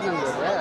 மதிப்பு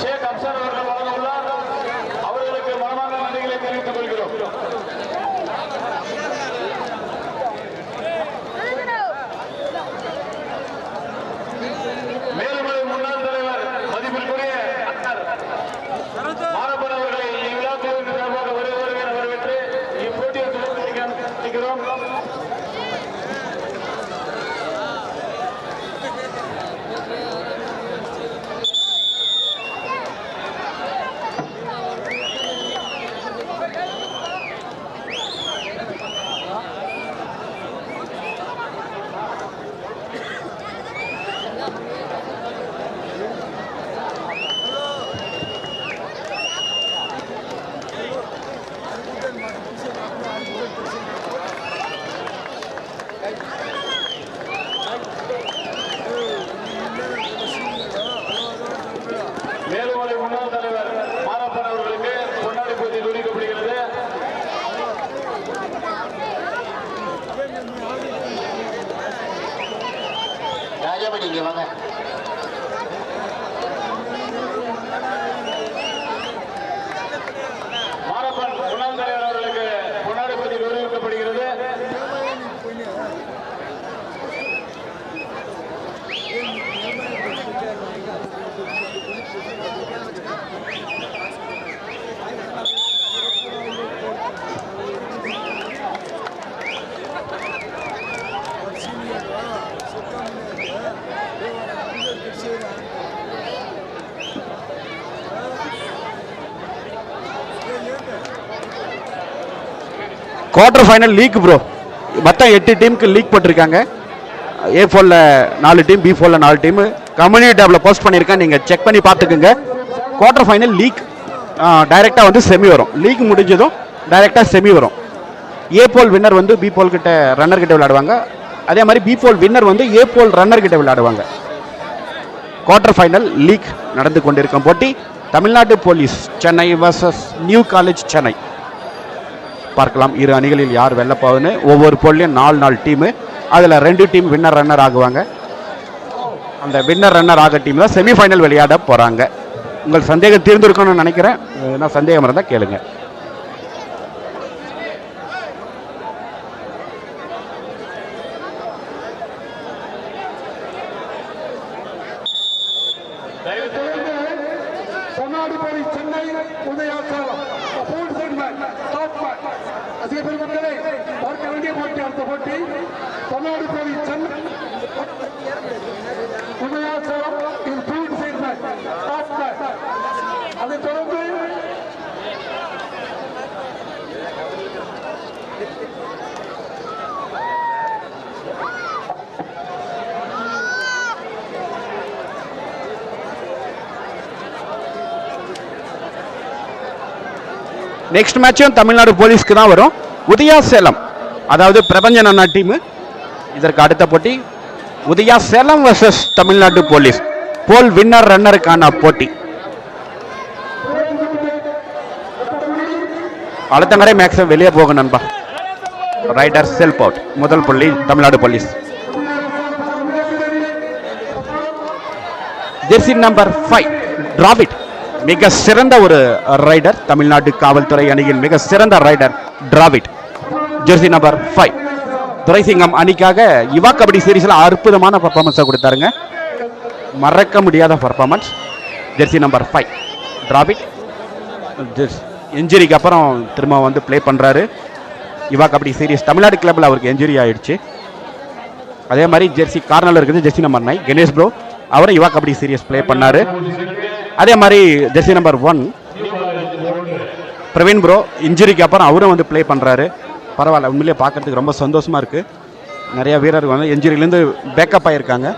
se alcanzaron quarter final league bro மொத்தம் எட்டு டீமுக்கு லீக் போட்டிருக்காங்க. ஏ ஃபோரில் நாலு டீம் பி ஃபோரில் நாலு டீம் கம்யூனிட்டி டேப்பில் போஸ்ட் பண்ணியிருக்கேன். நீங்கள் செக் பண்ணி பார்த்துக்குங்க. குவார்டர் ஃபைனல் லீக் டைரெக்டாக வந்து செமி வரும். லீக் முடிஞ்சதும் டைரெக்டாக செமி வரும். ஏ போல் வின்னர் வந்து பி போல் கிட்ட ரன்னர் கிட்ட விளையாடுவாங்க. அதே மாதிரி பி போல் வின்னர் வந்து ஏ போல் ரன்னர் கிட்ட விளையாடுவாங்க. குவார்டர் ஃபைனல் லீக் நடந்து கொண்டிருக்கும் போட்டி Tamil Nadu police Chennai versus new college Chennai. பார்க்கலாம். இரு அணிகளில் யார் வெல்லப்போகுதுன்னு. ஒவ்வொரு போல்லையும் நாலு நாலு டீமு அதில் ரெண்டு டீம் வின்னர் ரன்னர் ஆகுவாங்க. அந்த வின்னர் ரன்னர் ஆக டீம் தான் செமிஃபைனல் விளையாட போகிறாங்க உங்கள் சந்தேகம் தீர்ந்துருக்கணும்னு நினைக்கிறேன். நான் சந்தேகம் இருந்தால் கேளுங்க. Chennai Udhayachalam full segment top match ரசிக பெருமக்களே பார்க்க வேண்டிய போட்டி அடுத்த போட்டி. தமிழ்நாடு கோவில் சென்னை. உதயாசலம் இது நெக்ஸ்ட் மேட்சும் தமிழ்நாடு போலீஸ்க்கு தான் வரும். உதயா சேலம் அதாவது பிரபஞ்சன் அண்ணா டீமு. இதற்கு அடுத்த போட்டி Udaya Salem versus Tamil Nadu police. Pool winner ரன்னருக்கான போட்டி. அழுத்தங்கரை மேக்ஸிமம் வெளியே போக நண்பா. ரைடர் செல்ஃப் அவுட் முதல் புள்ளி Tamil Nadu police. Jersey number five Dravid மிக சிறந்த ஒரு ரைடர் தமிழ்நாடு காவல்துறை அணியின் மிக சிறந்த rider Dravid jersey number five Duraisingam அணிக்காக யுவா கபடி சீரீஸில் அற்புதமான பர்ஃபார்மன்ஸை கொடுத்தாருங்க. மறக்க முடியாத performance jersey number five Dravid இன்ஜுரிக்கு அப்புறம் திரும்ப வந்து ப்ளே பண்ணுறாரு யுவா கபடி சீரீஸ் தமிழ்நாடு கிளப்பில் அவருக்கு இன்ஜுரி ஆயிடுச்சு. அதே மாதிரி ஜெர்சி கார்னரில் இருக்குது jersey number nine Ganesh bro அவரும் யுவா கபடி சீரியஸ் ப்ளே பண்ணார். அதே மாதிரி jersey number one Praveen bro இன்ஜுரிக்கு அப்புறம் அவரும் வந்து ப்ளே பண்ணுறாரு பரவாயில்ல உண்மையிலேயே பார்க்கறதுக்கு ரொம்ப சந்தோஷமா இருக்கு. நிறைய வீரர்கள் வந்து இன்ஜுரியிலேருந்து பேக்கப் ஆகியிருக்காங்க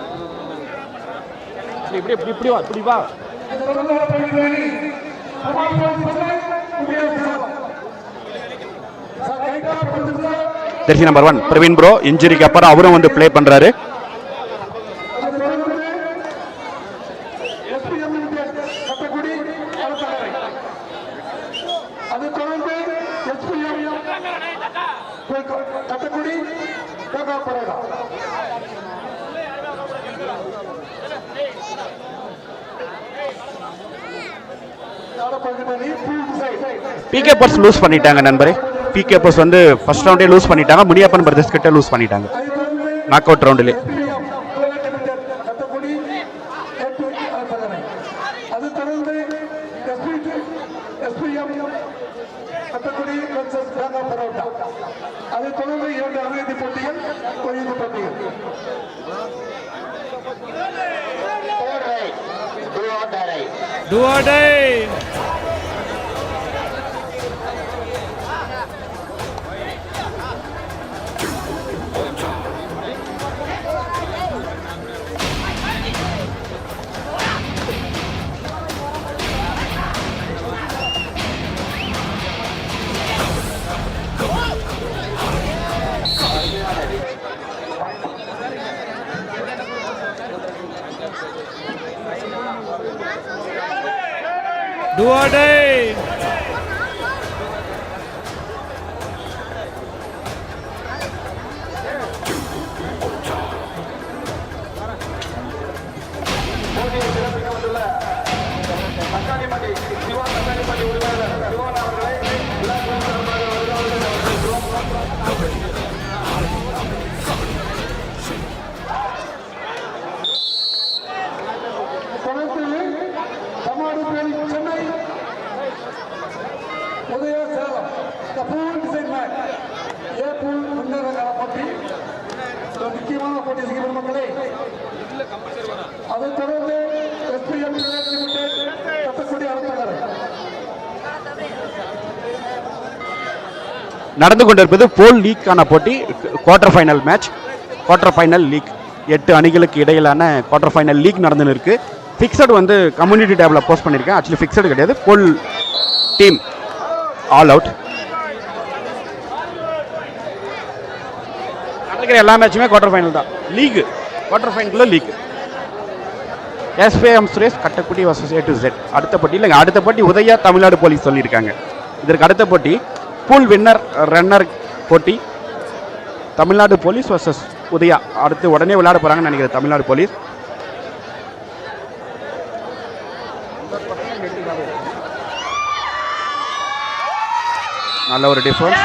jersey number one Praveen bro இன்ஜுரிக்கு அப்புறம் அவரும் வந்து ப்ளே பண்ணுறாரு கட்டக்குடி பிகே பர்ஸ் லூஸ் பண்ணிட்டாங்க நண்பரே. பிகே பர்ஸ் வந்து ஃபர்ஸ்ட் ரவுண்டே லூஸ் பண்ணிட்டாங்க. முனியப்பன் பிரதர்ஸ் கிட்ட லூஸ் பண்ணிட்டாங்க. நாக் அவுட் ரவுண்டிலே do order দুয়াডাই நடந்து கொண்டிருப்பது போல் லீக்கான போட்டி quarter final match quarter final league எட்டு அணிகளுக்கு இடையிலான குவார்டர் ஃபைனல் லீக் நடந்துன்னு இருக்கு. ஃபிக்ஸட் வந்து கம்யூனிட்டி டேபில் போஸ்ட் பண்ணியிருக்கேன் ஆக்சுவலி ஃபிக்ஸட் கிடையாது. போல் டீம் ஆல் அவுட் நடக்கிற எல்லா மேட்சுமே குவார்டர் ஃபைனல் தான். League quarter ஃபைனலுக்குள்ள league SPM Suresh Kattakudi versus A to Z அடுத்த போட்டி இல்லைங்க. அடுத்த போட்டி உதயா தமிழ்நாடு போலீஸ் சொல்லியிருக்காங்க. இதற்கு அடுத்த போட்டி பூல் வின்னர் ரன்னர் போட்டி. Tamil Nadu police versus Udaya. அடுத்து உடனே விளையாட போகிறாங்கன்னு நினைக்கிறேன் தமிழ்நாடு போலீஸ். நல்ல ஒரு டிஃபரன்ஸ்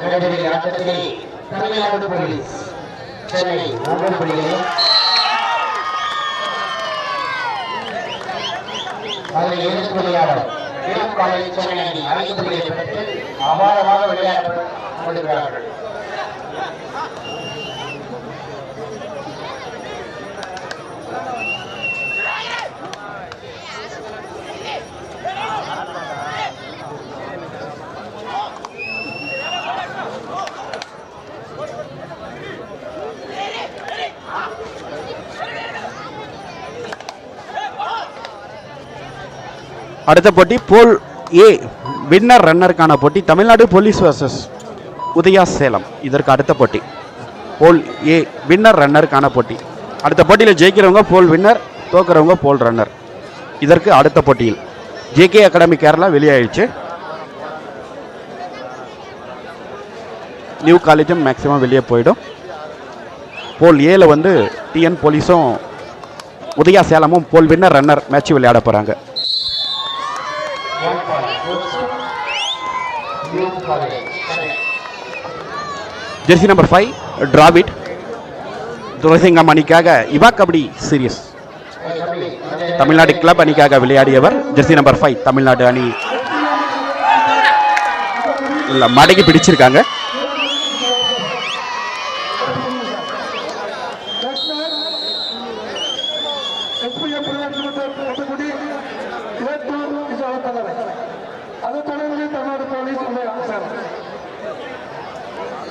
நடைபெறுகிற ஆட்டத்திலே தமிழ்நாடு போலீஸ் சென்னை ஒவ்வொரு புள்ளிகளையும் அதில் எதிர்ப்புள்ளியாளர் இளம் காலேஜ் சென்னை அணி ஐந்து புள்ளிகளை பெற்று அபாரமாக விளையாட கொண்டிருக்கிறார்கள் அடுத்த போட்டி போல் ஏ வின்னர் ரன்னருக்கான போட்டி தமிழ்நாடு போலீஸ் வர்சஸ் உதயா சேலம் இதற்கு அடுத்த போட்டி. போல் ஏ வின்னர் ரன்னருக்கான போட்டி. அடுத்த போட்டியில் ஜெயிக்கிறவங்க போல் வின்னர் தோக்கிறவங்க போல் ரன்னர் இதற்கு அடுத்த போட்டியில். ஜேகே அகாடமி கேரளா வெளியாயிடுச்சு. நியூ காலேஜும் மேக்ஸிமம் வெளியே போயிடும். போல் ஏல வந்து டிஎன் போலீஸும் உதயா சேலமும் போல் வின்னர் ரன்னர் மேட்ச் விளையாட போகிறாங்க One point goes College, jersey number five Dravid Thulasingam அணிக்காக இவா கபடி சீரியஸ் தமிழ்நாடு கிளப் அணிக்காக விளையாடியவர் ஜெர்சி நம்பர் ஃபைவ் தமிழ்நாடு அணி. இல்லை மடங்கி பிடிச்சிருக்காங்க எஸ்பிஎம் கட்டக்குடி ஏத்தூர் இது அளத்தலரை அதை தொடர்ந்து தமிழ்நாடு போலீஸ் உடைய சேலம்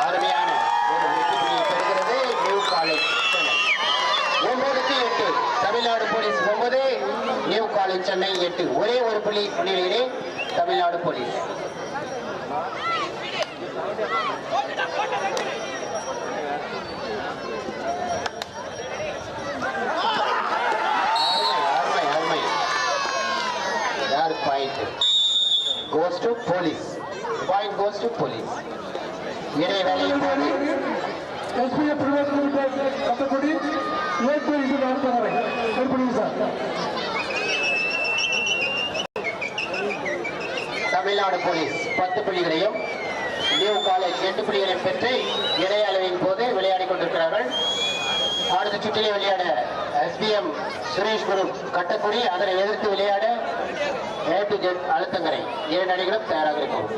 அருமையான ஒரு வெற்றியை பெறுகிறது நியூ காலேஜ் சென்னை ஒன்பதுக்கு எட்டு தமிழ்நாடு போலீஸ் ஒன்பது நியூ காலேஜ் சென்னை எட்டு ஒரே ஒரு புள்ளி முன்னிலையிலே தமிழ்நாடு போலீஸ் அருமை அருமை அருமை யார் point goes to police point goes to police இடைவேளையை தாண்டி எஸ்பிஎம் கட்டக்குடி ஏத்தூர் இது அளத்தலரை எப்படி சார் தமிழ்நாடு போலீஸ் பத்து புள்ளிகளையும் நியூ காலேஜ் எட்டு புள்ளிகளையும் பெற்று இணைய அளவின் போது விளையாடிக் கொண்டிருக்கிறார்கள். அடுத்த சுற்றிலே விளையாட எஸ்பிஎம் சுரேஷ் குரு கட்டக்குடி அதனை எதிர்த்து விளையாட ஏ ஜெட் அழுத்தங்கரை இரண்டு அணிகளும் தயாராக இருக்கும்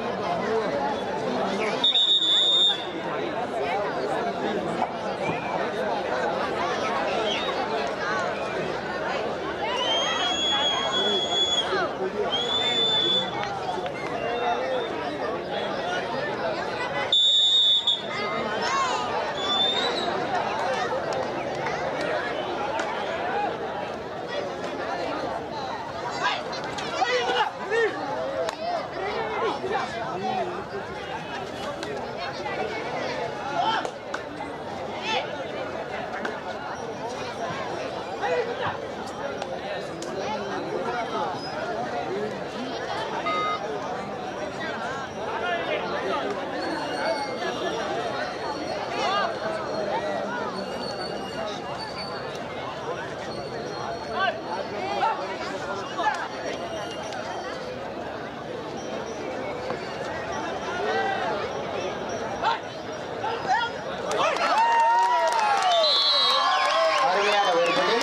அருமையான ஒரு புள்ளி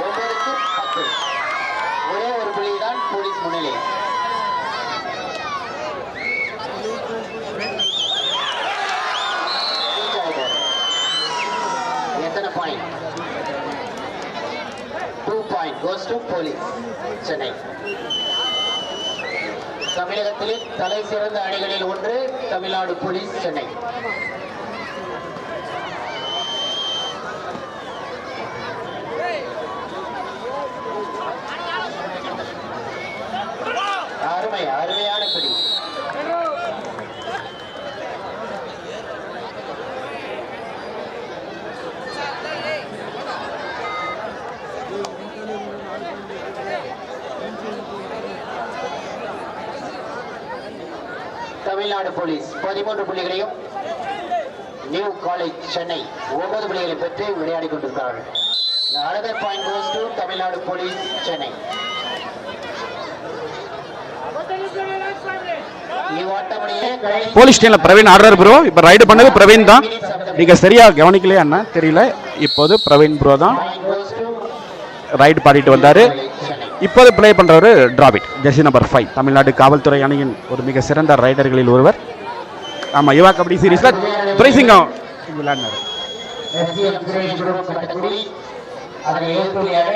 ஒன்பதுக்கு பத்து ஒரே ஒரு புள்ளி தான் போலீஸ் முன்னிலை Reach ஆயிட்டாரு. எத்தனை point two point goes to police Chennai தமிழகத்திலே தலை சிறந்த அணிகளில் ஒன்று தமிழ்நாடு போலீஸ் சென்னை அருமை அருமையான பிடி. தமிழ்நாடு போலீஸ். பதிமூன்று புள்ளிகளையும் நியூ காலேஜ் சென்னை ஒன்பது புள்ளிகளை பெற்று விளையாடிக் கொண்டிருக்கிறார்கள். Another point goes to Tamil Nadu police Chennai. Police ஸ்டேஷன்ல பிரவீன் ஆடுறாரு ப்ரோ இப்போ ரைடு பண்ணது பிரவீன் தான். நீங்க சரியா கவனிக்கலையா அண்ணா தெரியல. இப்போது பிரவீன் ப்ரோ தான் ரைடு பாடிட்டு வந்தாரு. இப்போது play பண்ணுறவர் Dravid jersey number five Tamil Nadu காவல்துறை அணியின் ஒரு மிக சிறந்த ரைடர்களில் ஒருவர். ஆமாம் யுவா கபடி சீரீஸில் துரைசிங்கம். விளையாடினார். SDM கட்டக்குடி அதனை ஏற்புரியாக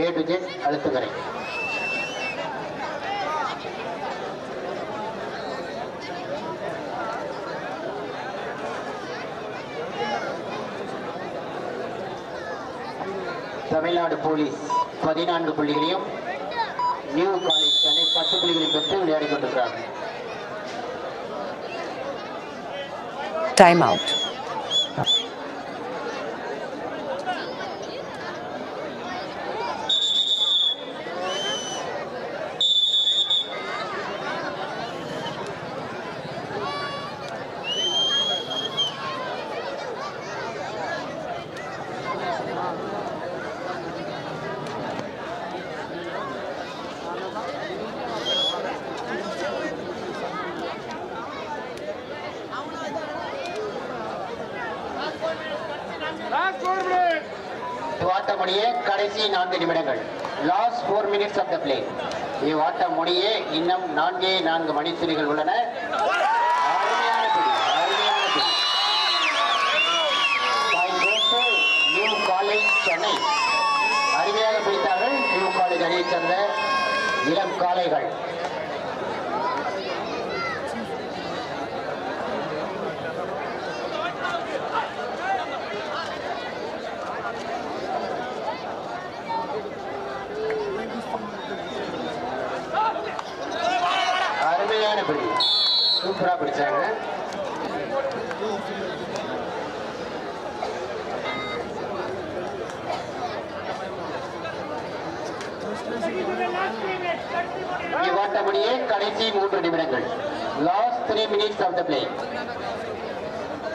ஏ டு ஜெட் அழுத்துக்கரை தமிழ்நாடு போலீஸ் பதினான்கு புள்ளிகளையும் நியூ காலேஜ் சென்னை பத்து புள்ளிகளையும் பெற்று விளையாடிக் கொண்டிருக்கிறார்கள் Time out. இவ்வாட்டம் முடிய கடைசி நான்கு நிமிடங்கள். Last four minutes of the play இவ்வாட்டம் முடிய இன்னும் நான்கே நான்கு மணித்துளிகள் உள்ளன. சென்னை அருமையாக பிடித்தார்கள். நியூ காலேஜ் அணியைச் சேர்ந்த இளம் காளைகள். அருமையான பிடி சூப்பரா பிடிச்சாங்க. இவ்வாட்டமுடியே கடைசி மூன்று நிமிடங்கள். Last three minutes of the play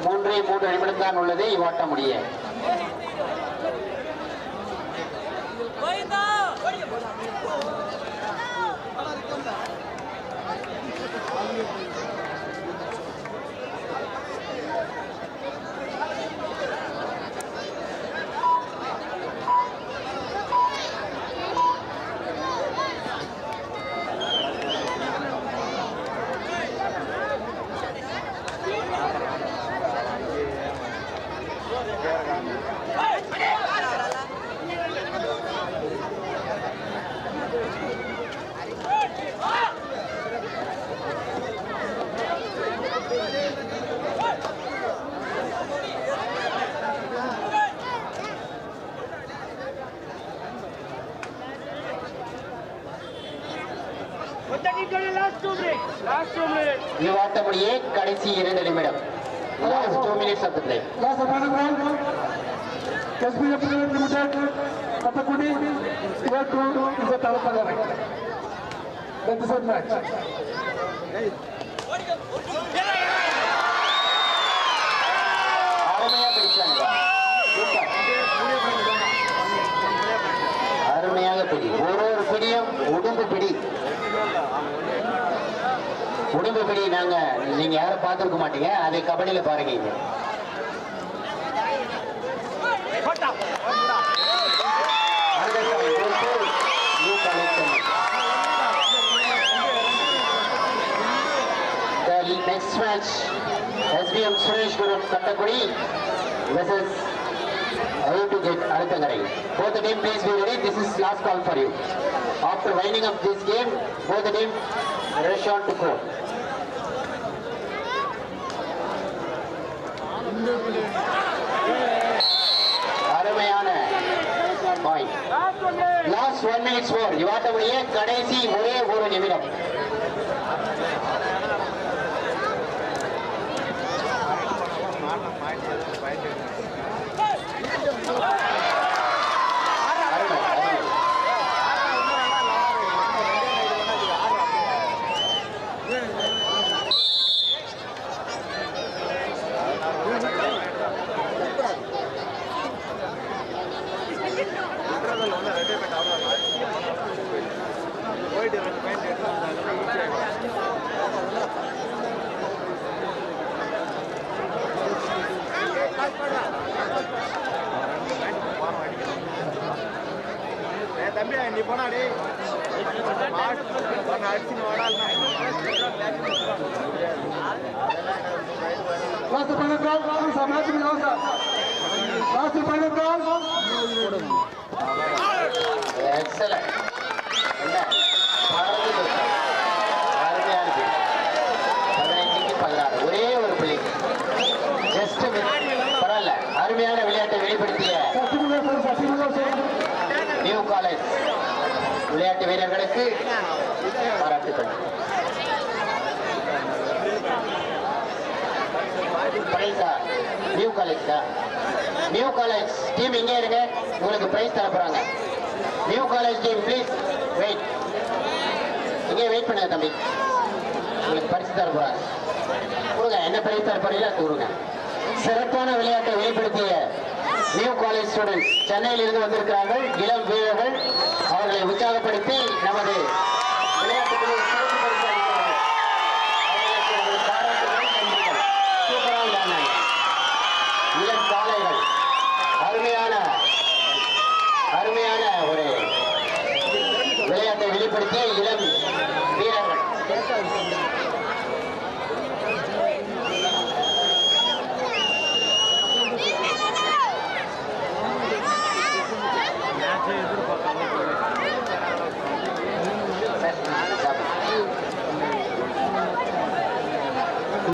மூன்றே மூன்று நிமிடம் தான் உள்ளது இவ்வாட்டம் இவ்வாட்டமுடியே கடைசி இரண்டு நிமிடம். Last two minutes of the play is a Talapagare. That is a match. அருமையா பிடிச்சாங்க. சூப்பர் அருமையாக பிடி. ஒரு ஒரு பிடியும் உடும்பு பிடி. உடும்பு பிடி நாங்க நீங்க யாரும் பார்த்திருக்க மாட்டீங்க அதை கபடியில பாருங்க இங்க. Another point goes to New College Chennai. The next match, SBM Suresh Guru Kattakudi versus How to get Arathangarai. Both the team please be ready. This is last Rishon to go. அருமையான last one minutes four இவாட்டவுடைய கடைசி ஒரே ஒரு நிமிடம் point point excellent என்ன? பறந்து போச்சு. அருமையானது பதினாறு. ஒரே ஒரு புள்ளி. ஜஸ்ட் பரவாயில்ல. அருமையான விளையாட்டை வெளிப்படுத்திய நியூ காலேஜ் விளையாட்டு வீரர்களுக்கு பாராட்டுகள் பிரைஸா நியூ காலேஜ் தான் நியூ காலேஜ் டீம் எங்கே இருங்க. உங்களுக்கு பிரைஸ் தர போறாங்க new college team please wait இங்கே வெயிட் பண்ணுங்க தம்பி. உங்களுக்கு பரிசு தர போறாரு கொடுங்க என்ன பரிசு தர போறீங்களோ கொடுங்க. சிறப்பான விளையாட்டை வெளிப்படுத்திய நியூ காலேஜ் ஸ்டூடெண்ட்ஸ் சென்னையில் இருந்து வந்திருக்கிறார்கள். இளம் வீரர்கள். அவர்களை உற்சாகப்படுத்தி நமது